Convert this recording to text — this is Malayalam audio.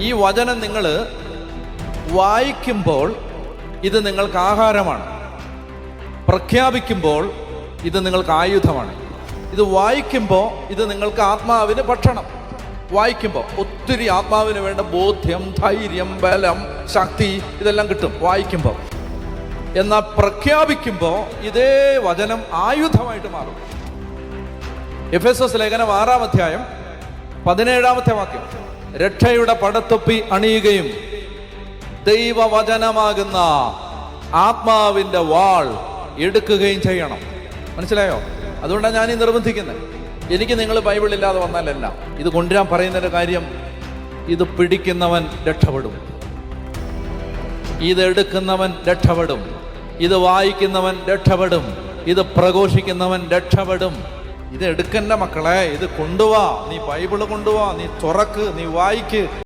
ഈ വചനം നിങ്ങൾ വായിക്കുമ്പോൾ ഇത് നിങ്ങൾക്ക് ആഹാരമാണ്. പ്രഖ്യാപിക്കുമ്പോൾ ഇത് നിങ്ങൾക്ക് ആയുധമാണ്. ഇത് വായിക്കുമ്പോൾ ഇത് നിങ്ങൾക്ക് ആത്മാവിന് ഭക്ഷണം. വായിക്കുമ്പോൾ ഒത്തിരി ആത്മാവിന് വേണ്ട ബോധ്യം ധൈര്യം ബലം ശക്തി ഇതെല്ലാം കിട്ടും വായിക്കുമ്പോൾ എന്നാൽ പ്രഖ്യാപിക്കുമ്പോൾ ഇതേ വചനം ആയുധമായിട്ട് മാറും. എഫ് എസ് എസ് ലേഖനം ആറാം അധ്യായം പതിനേഴാമത്തെ വാക്യം. രക്ഷയുടെ പടത്തൊപ്പി അണിയുകയും ദൈവവചനമാകുന്ന ആത്മാവിന്റെ വാൾ എടുക്കുകയും ചെയ്യണം. മനസ്സിലായോ? അതുകൊണ്ടാണ് ഞാൻ ഈ നിർബന്ധിക്കുന്നത്. എനിക്ക് നിങ്ങൾ ബൈബിൾ ഇല്ലാതെ വന്നാലല്ല. ഇത് കൊണ്ടുവരാൻ പറയുന്നൊരു കാര്യം ഇത് പിടിക്കുന്നവൻ രക്ഷപ്പെടും. ഇത് എടുക്കുന്നവൻ രക്ഷപ്പെടും. ഇത് വായിക്കുന്നവൻ രക്ഷപ്പെടും. ഇത് പ്രഘോഷിക്കുന്നവൻ രക്ഷപ്പെടും. ഇത് എടുക്കണ്ട മക്കളെ ഇത് കൊണ്ടുവാ. നീ ബൈബിൾ കൊണ്ടുവാ. നീ തുറക്ക് നീ വായിക്ക്.